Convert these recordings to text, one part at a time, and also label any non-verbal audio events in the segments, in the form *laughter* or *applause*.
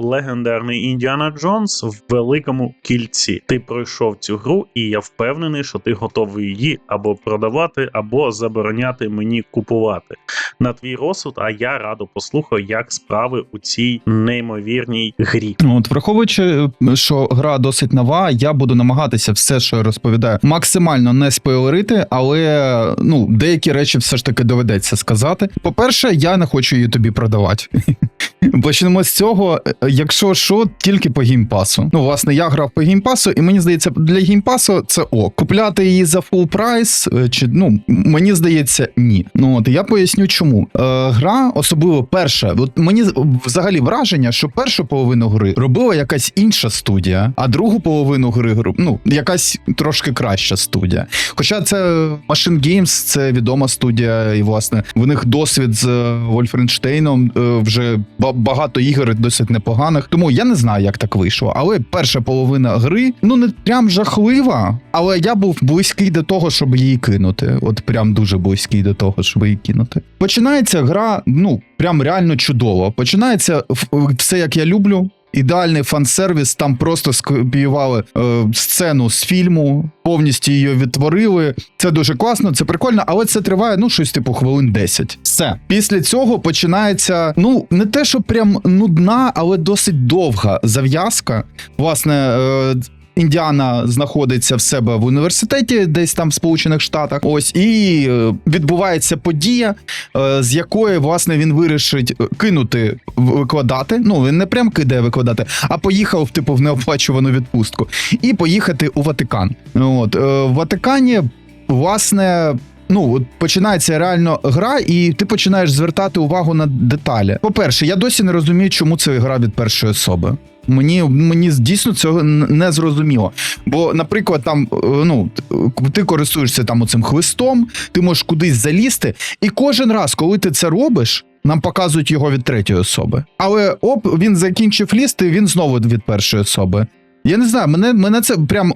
легендарний Індіана Джонс в великому кільці. Ти пройшов цю гру, і я впевнений, що ти готовий її або продавати, або забороняти мені купувати. На твій розсуд, а я радо послухаю, як справи у цій неймовірній грі. Ну, От, враховуючи, що гра досить нова, я буду намагатися все, що я розповідаю, максимально не спойлерити, але ну деякі речі все ж таки доведеться сказати. По-перше, я не хочу її тобі продавати. *laughs* Почнемо з цього. Якщо що, тільки по геймпасу. Ну, власне, я грав по геймпасу, і мені здається, для геймпасу це ок. Купляти її за фул прайс, е, чи ну мені здається, ні. Ну от я поясню, чому е, гра, особливо перша, от мені взагалі враження, що першу половину гри робила якась інша студія, а другу половину гри ну якась трошки краща студія. Хоча це Machine Games, це відома студія, і власне в них досвід з Вольфенштейном е, вже багато ігор досить непоганих. Тому я не знаю, як так вийшло. Але перша половина гри ну не прям жахлива, але я був близький до того, щоб її кинути. От прям дуже близький до того, щоб її кинути. Починається гра, ну прям реально чудово. Починається все, як я люблю. Ідеальний фан-сервіс, там просто скопіювали е, сцену з фільму, повністю її відтворили. Це дуже класно, це прикольно, але це триває ну щось типу хвилин 10. Все. Після цього починається, ну не те, що прям нудна, але досить довга зав'язка. Власне, е, Індіана знаходиться в себе в університеті, десь там в Сполучених Штатах. Ось і е, відбувається подія, е, з якої власне він вирішить е, кинути викладати. Ну він не прям кидає викладати, а поїхав типу в неоплачувану відпустку і поїхати у Ватикан. От в Ватикані, власне. Ну, от починається реально гра, і ти починаєш звертати увагу на деталі. По-перше, я досі не розумію, чому це гра від першої особи. Мені мені дійсно цього не зрозуміло. Бо, наприклад, там е, ну ти користуєшся там оцим хвистом, ти можеш кудись залізти, і кожен раз, коли ти це робиш. Нам показують його від третьої особи. Але оп, він закінчив лізти, він знову від першої особи. Я не знаю, мене, мене це прям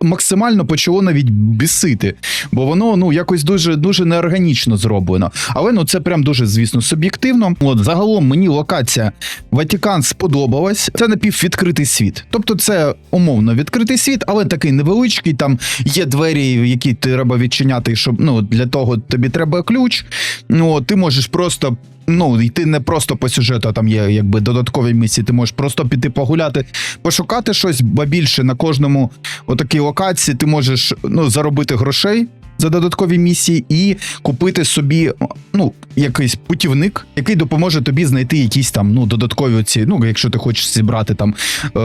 максимально почало навіть бісити, бо воно ну якось дуже дуже неорганічно зроблено. Але ну це прям дуже, звісно, суб'єктивно. От загалом мені локація Ватикан сподобалась. Це напіввідкритий світ. Тобто, це умовно відкритий світ, але такий невеличкий. Там є двері, які треба відчиняти, щоб ну для того тобі треба ключ. Ну ти можеш просто. Ну, йти не просто по сюжету, а там є якби додаткові місії. Ти можеш просто піти погуляти, пошукати щось, бо більше на кожному отакій локації ти можеш ну, заробити грошей за додаткові місії і купити собі ну, якийсь путівник, який допоможе тобі знайти якісь там ну, додаткові оці, ну, якщо ти хочеш зібрати там е,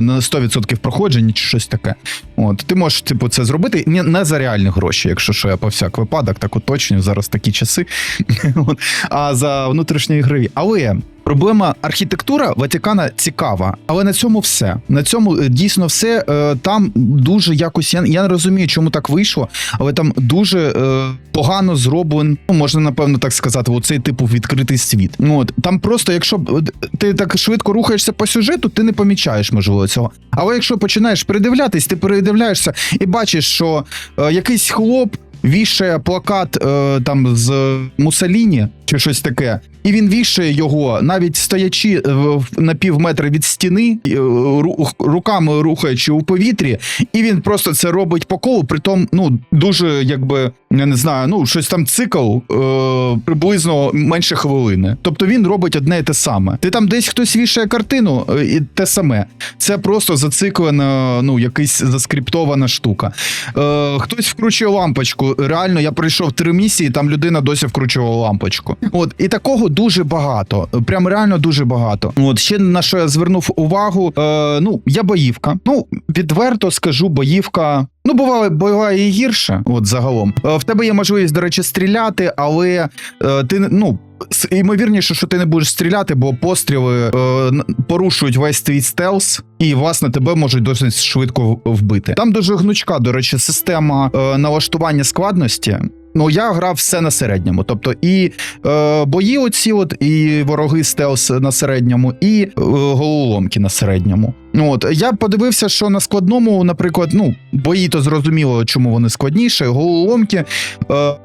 на 100% проходження чи щось таке. От, ти можеш, типу, це зробити не, не за реальні гроші, якщо що я по всяк випадок, так уточнюю, зараз такі часи. *laughs* А за внутрішньої гри. Але. Проблема архітектура Ватикана цікава, але на цьому все. На цьому е, дійсно все. Е, Там дуже якось я, я не розумію, чому так вийшло, але там дуже е, погано зроблен, ну можна напевно так сказати, оцей типу відкритий світ. Ну от там просто, якщо ти так швидко рухаєшся по сюжету, ти не помічаєш можливо цього. Але якщо починаєш передивлятись, ти передивляєшся і бачиш, що е, якийсь хлоп. Вішає плакат е, там з Мусаліні чи щось таке, і він вішає його, навіть стоячи е, на пів метра від стіни, е, руками рухаючи у повітрі, і він просто це робить по колу, притом ну дуже якби я не знаю, ну щось там цикл е, приблизно менше хвилини. Тобто він робить одне і те саме. Ти там десь хтось вішає картину, е, і те саме. Це просто зациклена, ну якась заскриптована штука. Е, хтось вкручує лампочку. Реально, я пройшов три місії, там людина досі вкручувала лампочку. От і такого дуже багато. Прям реально дуже багато. От ще на що я звернув увагу. Е, ну, я боївка. Ну, відверто скажу, боївка. Ну, буває, буває і гірше, от загалом. Е, В тебе є можливість, до речі, стріляти, але е, ти ну. Ймовірніше, що ти не будеш стріляти, бо постріли е, порушують весь твій стелс, і власне тебе можуть досить швидко вбити. Там дуже гнучка, до речі, система е, налаштування складності. Ну, я грав все на середньому. Тобто і е, бої, оці, от, і вороги стелс на середньому, і е, головоломки на середньому. От я подивився, що на складному, наприклад, ну бої то зрозуміло, чому вони складніші. Головоломки е,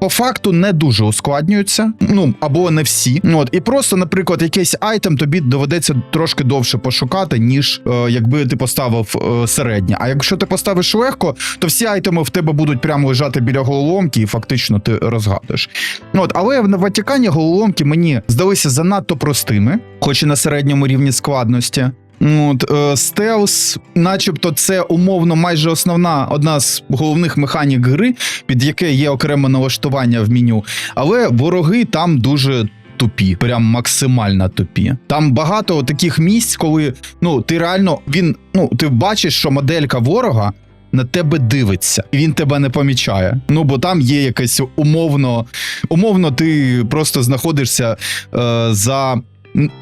по факту не дуже ускладнюються. Ну або не всі. От, і просто, наприклад, якийсь айтем тобі доведеться трошки довше пошукати, ніж е, якби ти поставив е, середнє. А якщо ти поставиш легко, то всі айтеми в тебе будуть прямо лежати біля головоломки, і фактично ти розгадуєш. От, але в Ватикані головоломки мені здалися занадто простими, хоч і на середньому рівні складності. От, е, стелс, начебто, це умовно майже основна одна з головних механік гри, під яке є окреме налаштування в меню. Але вороги там дуже. Тупі, прям максимально тупі. Там багато таких місць, коли ну ти реально він ну ти бачиш, що моделька ворога на тебе дивиться, і він тебе не помічає. Ну бо там є якесь умовно, умовно, ти просто знаходишся е, за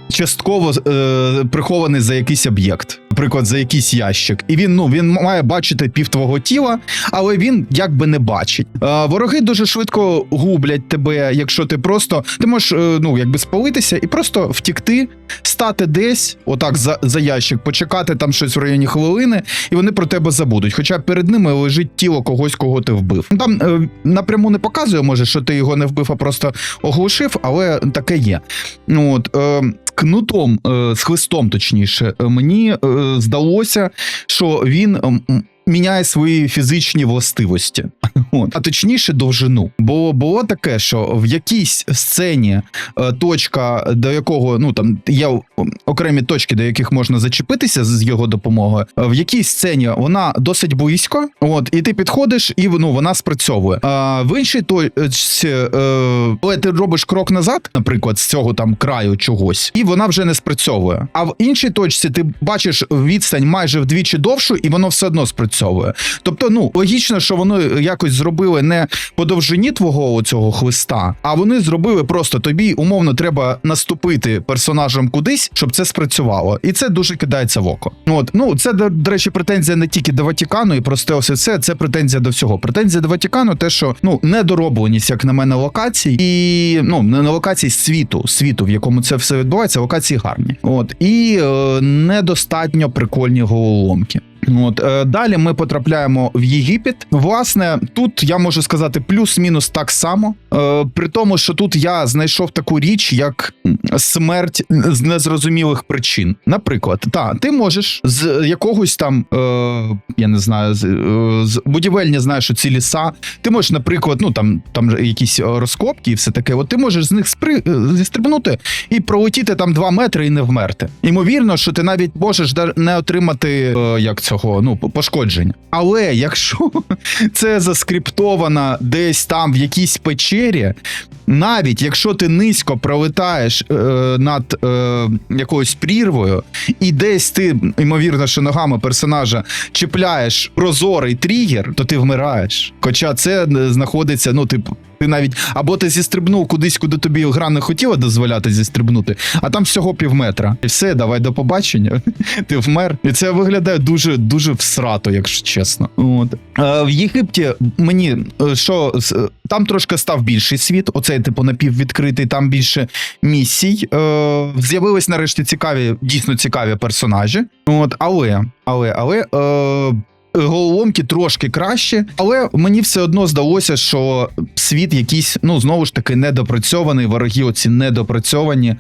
частково е, прихований за якийсь об'єкт, наприклад, за якийсь ящик. І він ну він має бачити пів твого тіла, але він якби не бачить. Е, вороги дуже швидко гублять тебе, якщо ти просто ти можеш е, ну якби спалитися і просто втікти, стати десь, отак за, за ящик, почекати там щось в районі хвилини, і вони про тебе забудуть. Хоча перед ними лежить тіло когось, кого ти вбив. Там е, напряму не показує, може, що ти його не вбив, а просто оглушив, але таке є. Ну, От, е, кнутом, е, з хлистом, точніше, е, мені е, здалося, що він. Міняє свої фізичні властивості, *laughs* От. а точніше довжину. Бо було таке, що в якійсь сцені е, точка, до якого ну там є окремі точки, до яких можна зачепитися з його допомогою. е, В якійсь сцені вона досить близько, от і ти підходиш, і ну вона спрацьовує. А в іншій точці, е, коли ти робиш крок назад, наприклад, з цього там краю чогось, і вона вже не спрацьовує. А в іншій точці ти бачиш відстань майже вдвічі довшу, і воно все одно спрацьовує. Тобто, ну логічно, що воно якось зробили не по довжині твого цього хвиста, а вони зробили просто тобі умовно треба наступити персонажем кудись, щоб це спрацювало, і це дуже кидається в око. От ну це до, речі, претензія не тільки до Ватікану і про стелс і це, це претензія до всього. Претензія до Ватікану, те, що ну недоробленість, як на мене, локацій, і ну не на локацій світу, світу, в якому це все відбувається. Локації гарні. От і е, недостатньо прикольні головоломки. От е, далі ми потрапляємо в Єгипет. Власне, тут я можу сказати плюс-мінус так само. Е, при тому, що тут я знайшов таку річ, як смерть з незрозумілих причин. Наприклад, та ти можеш з якогось там, е, я не знаю, з, з будівельні знаєш ці ліса. Ти можеш, наприклад, ну там там якісь розкопки і все таке. От ти можеш з них спри... зістрибнути і пролетіти там 2 метри і не вмерти. Ймовірно, що ти навіть можеш не отримати як цього ну пошкодження. Але якщо *laughs* це заскриптовано десь там в якійсь печері, навіть якщо ти низько пролетаєш е, над е, якоюсь прірвою, і десь ти, ймовірно, що ногами персонажа чіпляєш прозорий тригер, то ти вмираєш. Хоча це е, знаходиться, ну, типу. Ти навіть або ти зістрибнув кудись, куди тобі гра не хотіла дозволяти зістрибнути, а там всього півметра. І все, давай до побачення. *laughs* Ти вмер. І це виглядає дуже дуже всрато, якщо чесно. От е, в Єгипті мені е, що е, там трошки став більший світ. Оцей типу напіввідкритий, там більше місій. Е, з'явились нарешті цікаві, дійсно цікаві персонажі. От, але, але, але. Е, Головоломки трошки краще, але мені все одно здалося, що світ якийсь, ну знову ж таки, недопрацьований, вороги оці недопрацьовані.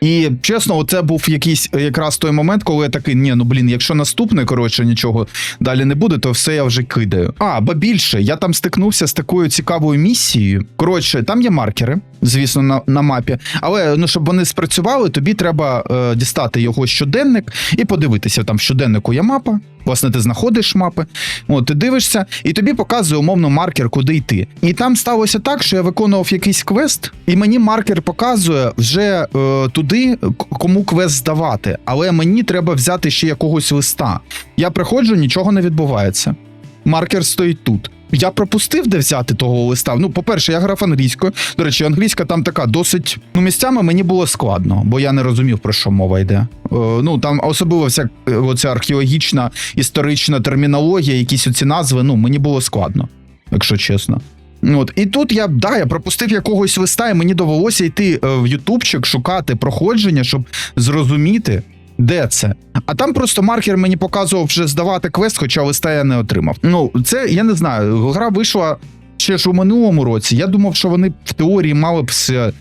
І чесно, це був якийсь якраз той момент, коли я такий, ні, ну блін, якщо наступне, коротше, нічого далі не буде, то все я вже кидаю. А, ба більше, я там стикнувся з такою цікавою місією. Коротше, там є маркери, звісно, на, на мапі. Але ну, щоб вони спрацювали, тобі треба е, дістати його щоденник і подивитися. Там в щоденнику є мапа. Власне, ти знаходиш мапи, от ти дивишся, і тобі показує умовно маркер, куди йти. І там сталося так, що я виконував якийсь квест, і мені маркер показує вже е, туди, кому квест здавати. Але мені треба взяти ще якогось листа. Я приходжу, нічого не відбувається. Маркер стоїть тут. Я пропустив, де взяти того листа. Ну, по-перше, я грав англійською. До речі, англійська там така досить. Ну, місцями мені було складно, бо я не розумів, про що мова йде. Е, ну там особливо вся е, оця археологічна історична термінологія, якісь оці назви. Ну, мені було складно, якщо чесно. От і тут я да, я пропустив якогось листа, і мені довелося йти е, в Ютубчик шукати проходження, щоб зрозуміти, де це. А там просто маркер мені показував вже здавати квест, хоча листа я не отримав. Ну, це я не знаю. Гра вийшла ще ж у минулому році. Я думав, що вони в теорії мали б все е,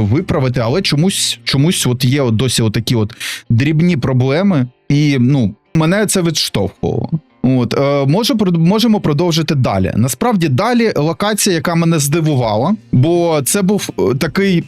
виправити, але чомусь, чомусь от є от досі такі от дрібні проблеми, і ну, мене це відштовхувало. От, е, може, можемо продовжити далі. Насправді, далі локація, яка мене здивувала, бо це був е, такий.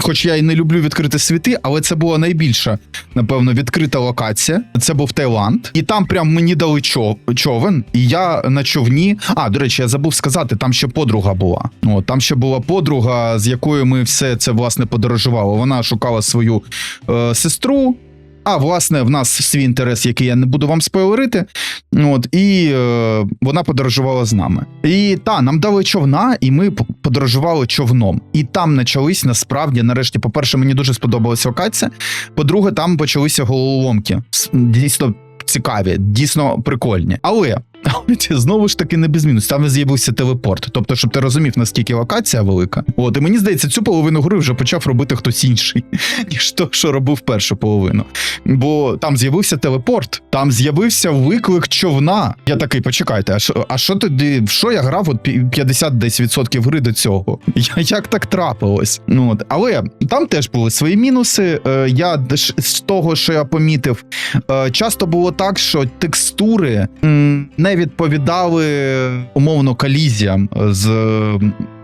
Хоч я і не люблю відкрити світи, але це була найбільша, напевно, відкрита локація. Це був Таїланд, і там прям мені дали чов, човен, і я на човні. А, до речі, я забув сказати, там ще подруга була. О, там ще була подруга, з якою ми все це власне подорожували. Вона шукала свою е, сестру. А власне, в нас свій інтерес, який я не буду вам спойлерити. От і е, вона подорожувала з нами. І та нам дали човна, і ми подорожували човном. І там почались насправді, нарешті, по-перше, мені дуже сподобалась локація. По-друге, там почалися головоломки. Дійсно цікаві, дійсно прикольні. Але. Це знову ж таки не без мінус. Там з'явився телепорт. Тобто, щоб ти розумів, наскільки локація велика. От, і мені здається, цю половину гри вже почав робити хтось інший, *laughs* ніж то, що робив першу половину. Бо там з'явився телепорт, там з'явився виклик човна. Я такий, почекайте, а що, а що тоді, що я грав от 50 десь відсотків гри до цього? *laughs* Я, як так трапилось? Ну, от. Але там теж були свої мінуси. Е, я з того, що я помітив, е, часто було так, що текстури м, не відповідали умовно колізіям з. е,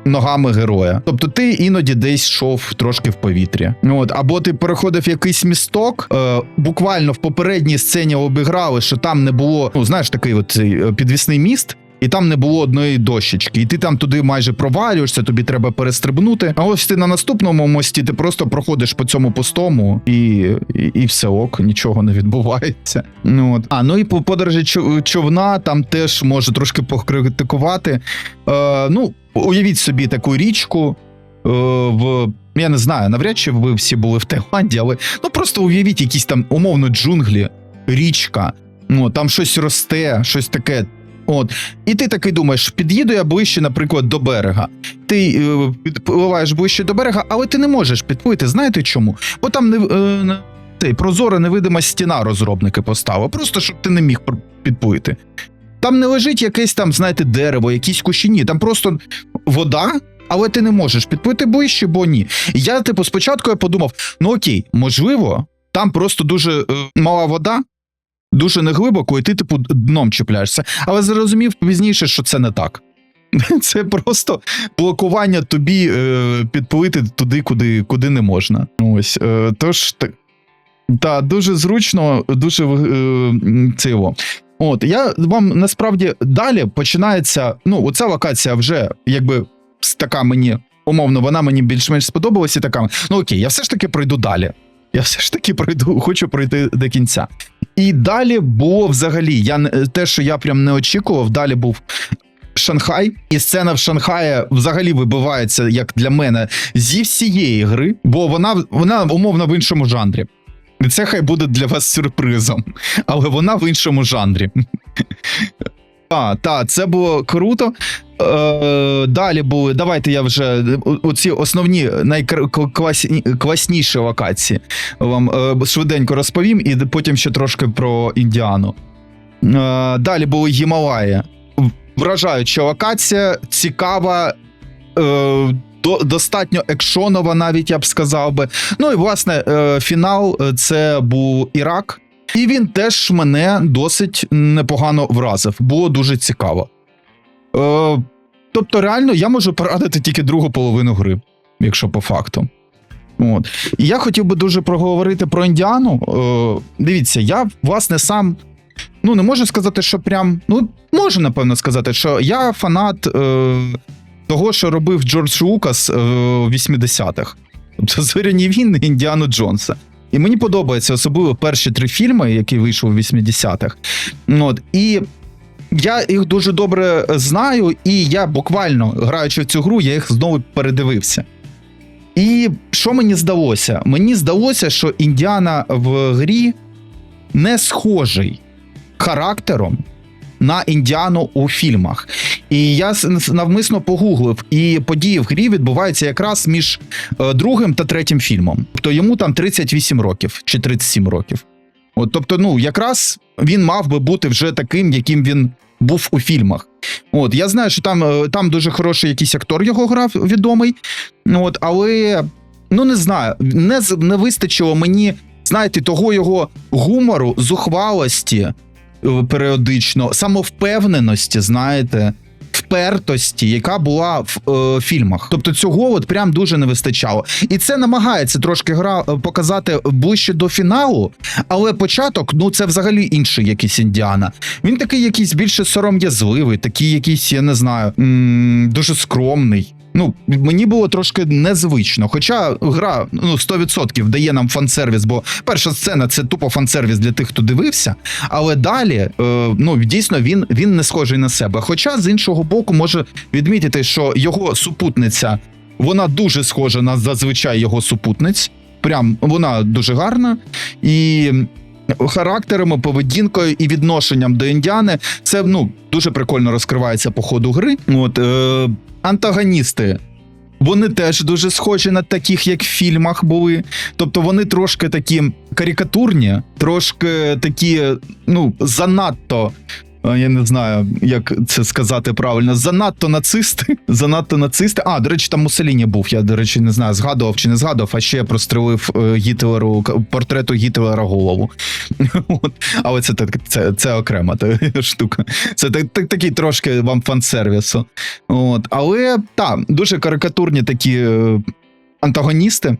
Ногами героя, тобто ти іноді десь йшов трошки в повітрі. От або ти переходив якийсь місток. Е, буквально в попередній сцені обіграли, що там не було. Ну знаєш, такий от е, підвісний міст. І там не було одної дощечки, і ти там туди майже провалюєшся, тобі треба перестрибнути. А ось ти на наступному мості ти просто проходиш по цьому пустому, і, і, і все ок, нічого не відбувається. Ну от. А ну і по подорожі човна там теж може трошки покритикувати. Е, ну, уявіть собі таку річку е, в. Я не знаю, навряд чи ви всі були в Таїланді, але ну просто уявіть якісь там умовно джунглі, річка, ну там щось росте, щось таке. От, і ти такий думаєш, під'їду я ближче, наприклад, до берега. Ти е, підпливаєш ближче до берега, але ти не можеш підплити. Знаєте чому? Бо там не, е, цей, прозора невидима стіна розробники поставили, просто щоб ти не міг підплити. Там не лежить якесь там, знаєте, дерево, якісь кущі. Ні, там просто вода, але ти не можеш підплити ближче, бо ні. Я, типу, спочатку я подумав: ну окей, можливо, там просто дуже е, мала вода, дуже неглибоко, і ти, типу, дном чіпляєшся. Але зрозумів пізніше, що це не так. *laughs* Це просто блокування тобі е, підплити туди, куди, куди не можна. Ось. Е, тож, та, та, дуже зручно, дуже е, циво. От, я вам насправді далі починається. Ну, оця локація вже якби така мені, умовно, вона мені більш-менш сподобалася. Така, ну окей, я все ж таки пройду далі. Я все ж таки пройду, *laughs* хочу пройти до кінця. І далі було взагалі, я те, що я прям не очікував, далі був Шанхай, і сцена в Шанхаї взагалі вибивається, як для мене, зі всієї гри, бо вона, вона умовно в іншому жанрі. І це хай буде для вас сюрпризом, але вона в іншому жанрі. *laughs* А, та, це було круто. Е, далі були. Давайте я вже оці основні найкласніші локації вам е, швиденько розповім, і потім ще трошки про Індіану. Е, далі були Гімалаї. Вражаюча локація, цікава. Достатньо екшонова, навіть я б сказав би. Ну і власне фінал це був Ірак. І він теж мене досить непогано вразив. Було дуже цікаво. Е, тобто, реально, я можу порадити тільки другу половину гри, якщо по факту. От. І я хотів би дуже проговорити про Індіану. Е, дивіться, я, власне, сам. Ну, не можу сказати, що прям. Ну, можу, напевно, сказати, що я фанат е, того, що робив Джордж Лукас е, в 80-х. Тобто Зоряні війни Індіану Джонса. І мені подобаються особливо перші три фільми, які вийшли в 80-х. От, і я їх дуже добре знаю, і я буквально граючи в цю гру, я їх знову передивився. І що мені здалося? Мені здалося, що Індіана в грі не схожий характером на Індіану у фільмах. І я навмисно погуглив, і події в грі відбуваються якраз між е, другим та третім фільмом. Тобто йому там 38 років чи 37 років. От, тобто, ну, якраз він мав би бути вже таким, яким він був у фільмах. От я знаю, що там, е, там дуже хороший якийсь актор його грав відомий. От, але ну не знаю, не, не вистачило мені, знаєте, того його гумору, зухвалості е, періодично, самовпевненості, знаєте. Впертості, яка була в е, фільмах, тобто цього от прям дуже не вистачало, і це намагається трошки гра е, показати ближче до фіналу, але початок, ну це взагалі інший якийсь індіана. Він такий якийсь більше сором'язливий, такий якийсь, я не знаю, м- дуже скромний. Ну, мені було трошки незвично. Хоча гра ну 100% дає нам фан-сервіс, бо перша сцена це тупо фан-сервіс для тих, хто дивився. Але далі, е, ну дійсно, він, він не схожий на себе. Хоча з іншого боку, може відмітити, що його супутниця вона дуже схожа на зазвичай його супутниць. Прям вона дуже гарна. І характерами, поведінкою і відношенням до індіани це ну дуже прикольно розкривається по ходу гри. От е, антагоністи. Вони теж дуже схожі на таких, як в фільмах були. Тобто вони трошки такі карикатурні, трошки такі, ну, занадто. Я не знаю, як це сказати правильно. Занадто нацисти. *laughs* Занадто нацисти. А, до речі, там Муссоліні був. Я, до речі, не знаю, згадував чи не згадував, а ще я прострелив е, Гітлеру портрету Гітлера голову. *laughs* От. Але це, так- це, це окрема та *laughs* штука. Це так, так, такий трошки вам фан-сервісу. От. Але так, дуже карикатурні такі е, антагоністи.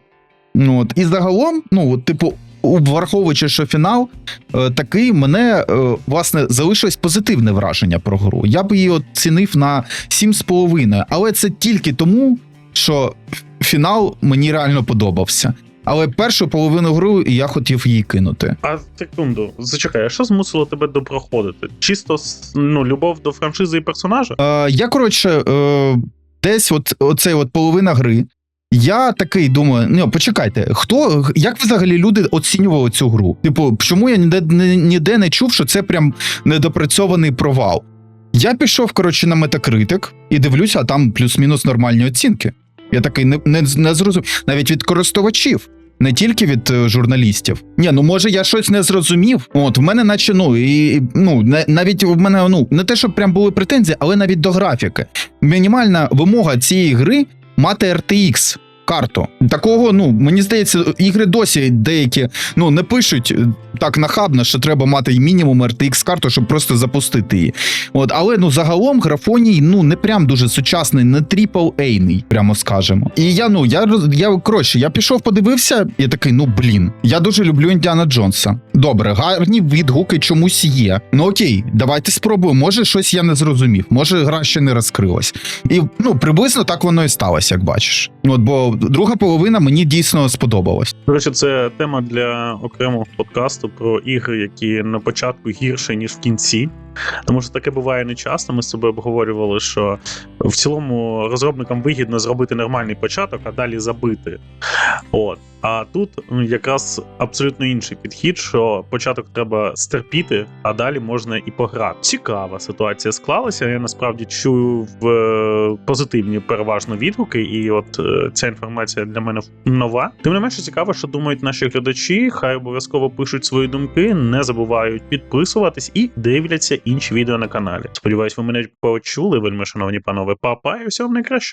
От. І загалом, ну, от, типу, враховуючи, що фінал е, такий, мене е, власне залишилось позитивне враження про гру. Я б її оцінив на 7,5, але це тільки тому, що фінал мені реально подобався. Але першу половину гру я хотів її кинути. А секунду, зачекай, а що змусило тебе допроходити? Чисто ну, любов до франшизи і персонажа? Е, я, коротше, е, десь от оцей от половина гри. Я такий думаю: ну почекайте, хто як взагалі люди оцінювали цю гру? Типу, чому я ніде, ні- ніде не чув, що це прям недопрацьований провал? Я пішов, коротше, на метакритик і дивлюся, а там плюс-мінус нормальні оцінки. Я такий не, не, не зрозумів. Навіть від користувачів. Не тільки від е, журналістів. Ні, ну може я щось не зрозумів. От в мене, наче ну і, ну не, навіть в мене ну не те, щоб прям були претензії, але навіть до графіки. Мінімальна вимога цієї гри мати RTX карту. Такого, ну мені здається, ігри досі деякі ну не пишуть е, так нахабно, що треба мати мінімум RTX карту, щоб просто запустити її. От, але ну загалом графоній ну не прям дуже сучасний, не AAA-ний, прямо скажемо. І я ну я я коротше, я пішов, подивився, і такий, ну блін, я дуже люблю Індіана Джонса. Добре, гарні відгуки чомусь є. Ну окей, давайте спробуємо. Може, щось я не зрозумів, може, гра ще не розкрилась. І ну приблизно так воно і сталося, як бачиш. От бо друга половина мені дійсно сподобалась. До це тема для окремого подкасту про ігри, які на початку гірше, ніж в кінці. Тому що таке буває не часто. Ми з собою обговорювали, що в цілому розробникам вигідно зробити нормальний початок, а далі забити. От. А тут якраз абсолютно інший підхід, що початок треба стерпіти, а далі можна і пограти. Цікава ситуація склалася. Я насправді чую в е, позитивні переважно відгуки, і от е, ця інформація для мене нова. Тим не менше цікаво, що думають наші глядачі. Хай обов'язково пишуть свої думки, не забувають підписуватись і дивляться інші відео на каналі. Сподіваюсь, ви мене почули, вельми шановні панове. Папа, і всього найкращого.